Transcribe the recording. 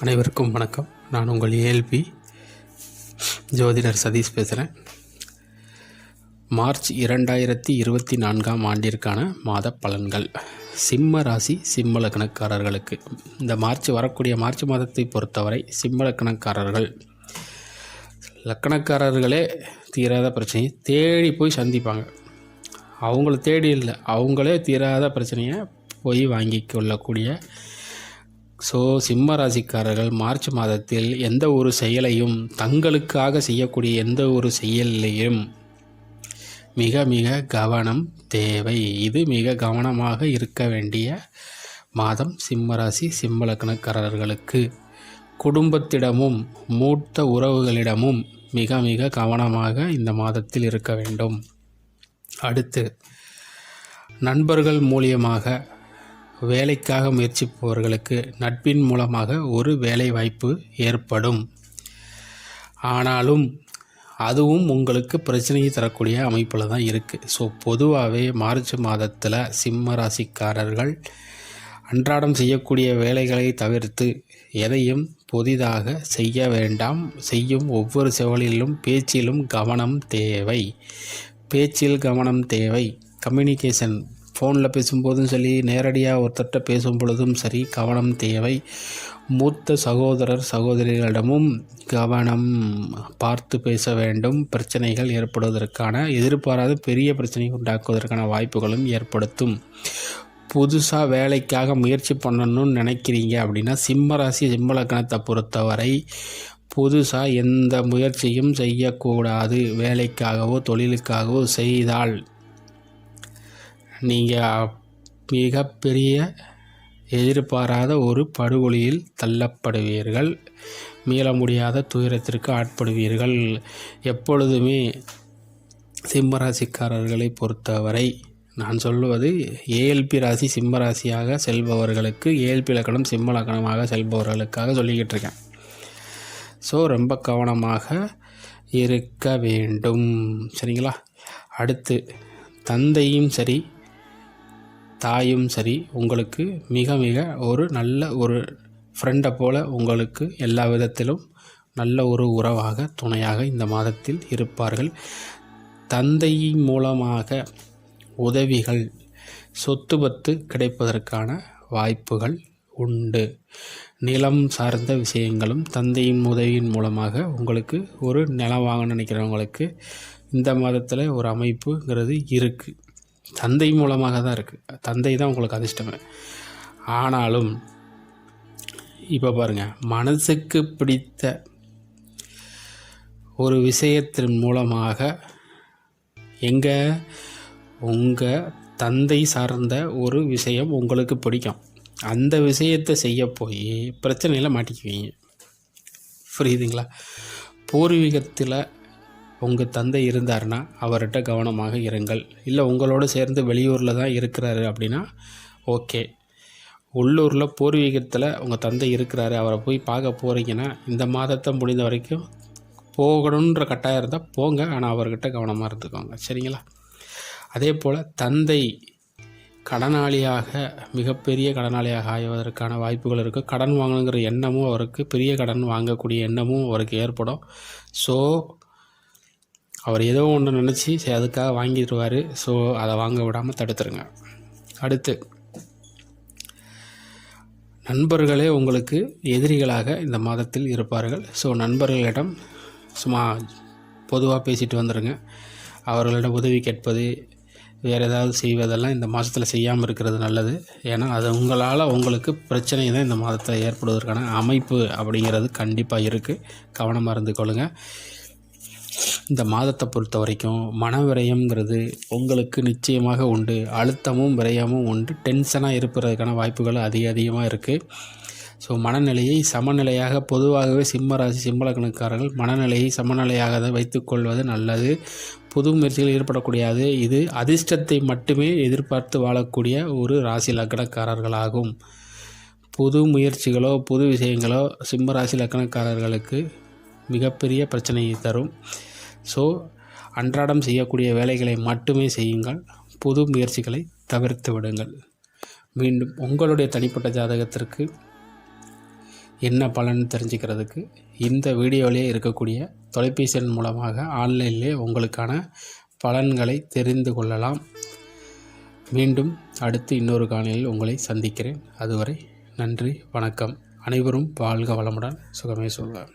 அனைவருக்கும் வணக்கம். நான் உங்கள் ஏஎல்பி ஜோதிடர் சதீஷ் பேசுகிறேன் மார்ச் இரண்டாயிரத்தி இருபத்தி நான்காம் ஆண்டிற்கான மாத பலன்கள். சிம்ம ராசி சிம்மலக்கணக்காரர்களுக்கு இந்த மார்ச் வரக்கூடிய மார்ச் மாதத்தை பொறுத்தவரை சிம்மலக்கணக்காரர்கள் லக்கணக்காரர்களே தீராத பிரச்சனையை தேடி போய் சந்திப்பாங்க. அவங்கள தேடி இல்லை அவங்களே தீராத பிரச்சனையை போய் வாங்கி கொள்ளக்கூடிய ஸோ சிம்ம ராசிக்காரர்கள் மார்ச் மாதத்தில் எந்த ஒரு செயலையும் தங்களுக்காக செய்யக்கூடிய எந்த ஒரு செயலையும் மிக மிக கவனம் தேவை. இது மிக கவனமாக இருக்க வேண்டிய மாதம் சிம்மராசி சிம்மலக்கணக்காரர்களுக்கு குடும்பத்திடமும் மூத்த உறவுகளிடமும் மிக மிக கவனமாக இந்த மாதத்தில் இருக்க வேண்டும். அடுத்து நண்பர்கள் மூலியமாக வேலைக்காக முயற்சிப்பவர்களுக்கு நட்பின் மூலமாக ஒரு வேலை வாய்ப்பு ஏற்படும். ஆனாலும் அதுவும் உங்களுக்கு பிரச்சனையை தரக்கூடிய அமைப்பில் தான் இருக்குது ஸோ பொதுவாகவே மார்ச் மாதத்தில் சிம்ம ராசிக்காரர்கள் அன்றாடம் செய்யக்கூடிய வேலைகளை தவிர்த்து எதையும் புதிதாக செய்ய வேண்டாம். செய்யும் ஒவ்வொரு செவலிலும் பேச்சிலும் கவனம் தேவை. பேச்சில் கவனம் தேவை. கம்யூனிகேஷன் ஃபோனில் பேசும்போதும் சரி நேரடியாக ஒருத்தர்கிட்ட பேசும் பொழுதும் சரி கவனம் தேவை. மூத்த சகோதரர் சகோதரிகளிடமும் கவனம் பார்த்து பேச வேண்டும். பிரச்சனைகள் ஏற்படுவதற்கான எதிர்பாராத பெரிய பிரச்சனை உண்டாக்குவதற்கான வாய்ப்புகளும் ஏற்படுத்தும். புதுசாக வேலைக்காக முயற்சி பண்ணணும்னு நினைக்கிறீங்க அப்படின்னா சிம்மராசி சிம்மலக்கணத்தை பொறுத்தவரை புதுசாக எந்த முயற்சியும் செய்யக்கூடாது. வேலைக்காகவோ தொழிலுக்காகவோ செய்தால் நீங்கள் மிகப்பெரிய எதிர்பாராத ஒரு படுகொலியில் தள்ளப்படுவீர்கள். மீள முடியாத துயரத்திற்கு ஆட்படுவீர்கள். எப்பொழுதுமே சிம்மராசிக்காரர்களை பொறுத்தவரை நான் சொல்லுவது ஏஎல்பி ராசி சிம்மராசியாக செல்பவர்களுக்கு ஏஎல்பி லக்கணம் சிம்ம லக்கணமாக செல்பவர்களுக்காக சொல்லிக்கிட்டு இருக்கேன் ஸோ ரொம்ப கவனமாக இருக்க வேண்டும். சரிங்களா? அடுத்து தந்தையும் சரி தாயும் சரி உங்களுக்கு மிக மிக ஒரு நல்ல ஒரு ஃப்ரெண்டை போல் உங்களுக்கு எல்லா விதத்திலும் நல்ல ஒரு உறவாக துணையாக இந்த மாதத்தில் இருப்பார்கள். தந்தையின் மூலமாக உதவிகள் சொத்து பத்து கிடைப்பதற்கான வாய்ப்புகள் உண்டு. நிலம் சார்ந்த விஷயங்களும் தந்தையின் உதவியின் மூலமாக உங்களுக்கு ஒரு நிலம் வாங்க நினைக்கிறவங்களுக்கு இந்த மாதத்தில் ஒரு அமைப்புங்கிறது இருக்குது தந்தை மூலமாக தான் இருக்குது தந்தை தான் உங்களுக்கு அதிர்ஷ்டமே. ஆனாலும் இப்போ பாருங்கள் மனசுக்கு பிடித்த ஒரு விஷயத்தின் மூலமாக எங்கே? உங்கள் தந்தை சார்ந்த ஒரு விஷயம் உங்களுக்கு பிடிக்கும். அந்த விஷயத்தை செய்ய போய் பிரச்சனையில் மாட்டிக்குவீங்க. புரியுதுங்களா? பூர்வீகத்தில் உங்கள் தந்தை இருந்தாருன்னா அவர்கிட்ட கவனமாக இருங்கள். இல்லை உங்களோடு சேர்ந்து வெளியூரில் தான் இருக்கிறாரு அப்படின்னா ஓகே. உள்ளூரில் பூர்வீகத்தில் உங்கள் தந்தை இருக்கிறாரு அவரை போய் பார்க்க போகிறீங்கன்னா இந்த மாதத்தை முடிந்த வரைக்கும் போகணுன்ற கட்டாயம் இருந்தால் போங்க. ஆனால் அவர்கிட்ட கவனமாக இருந்துக்கோங்க. சரிங்களா? அதே போல் தந்தை கடனாளியாக மிகப்பெரிய கடனாளியாக ஆய்வதற்கான வாய்ப்புகள் இருக்குது கடன் வாங்கணுங்கிற எண்ணமும் அவருக்கு பெரிய கடன் வாங்கக்கூடிய எண்ணமும் அவருக்கு ஏற்படும். ஸோ அவர் ஏதோ ஒன்று நினச்சி சரி அதுக்காக வாங்கிடுவார் ஸோ அதை வாங்க விடாமல் தடுத்துருங்க. அடுத்து நண்பர்களே உங்களுக்கு எதிரிகளாக இந்த மாதத்தில் இருப்பார்கள். ஸோ நண்பர்களிடம் சும்மா பொதுவாக பேசிட்டு வந்துடுங்க அவர்களிடம் உதவி கேட்பது வேறு ஏதாவது செய்வதெல்லாம் இந்த மாதத்தில் செய்யாமல் இருக்கிறது நல்லது. ஏன்னா அது உங்களால் உங்களுக்கு பிரச்சனை தான் இந்த மாதத்தில் ஏற்படுவதற்கான அமைப்பு அப்படிங்கிறது கண்டிப்பாக இருக்குது கவனமாக இருந்து கொள்ளுங்கள் இந்த மாதத்தை பொறுத்த வரைக்கும் மன விரயம்ங்கிறது உங்களுக்கு நிச்சயமாக உண்டு. அழுத்தமும் விரயமும் உண்டு. டென்ஷனாக இருப்பதற்கான வாய்ப்புகள் அதிக அதிகமாக இருக்குது ஸோ மனநிலையை சமநிலையாக பொதுவாகவே சிம்ம ராசி சிம்மலக்கணக்காரர்கள் மனநிலையை சமநிலையாக தான் வைத்துக்கொள்வது நல்லது. புது முயற்சிகள் ஈடுபடக்கூடியது இது அதிர்ஷ்டத்தை மட்டுமே எதிர்பார்த்து வாழக்கூடிய ஒரு ராசி லக்கணக்காரர்களாகும் புது முயற்சிகளோ புது விஷயங்களோ சிம்ம ராசி லக்கணக்காரர்களுக்கு மிகப்பெரிய பிரச்சனையை தரும். ஸோ அன்றாடம் செய்யக்கூடிய வேலைகளை மட்டுமே செய்யுங்கள். புது முயற்சிகளை தவிர்த்து விடுங்கள். மீண்டும் உங்களுடைய தனிப்பட்ட ஜாதகத்திற்கு என்ன பலன் தெரிஞ்சுக்கிறதுக்கு இந்த வீடியோவிலே இருக்கக்கூடிய தொலைபேசி எண் மூலமாக ஆன்லைனிலே உங்களுக்கான பலன்களை தெரிந்து கொள்ளலாம். மீண்டும் அடுத்து இன்னொரு காணொலியில் உங்களை சந்திக்கிறேன். அதுவரை நன்றி வணக்கம். அனைவரும் வாழ்க வளமுடன். சுகமே சொல்வார்.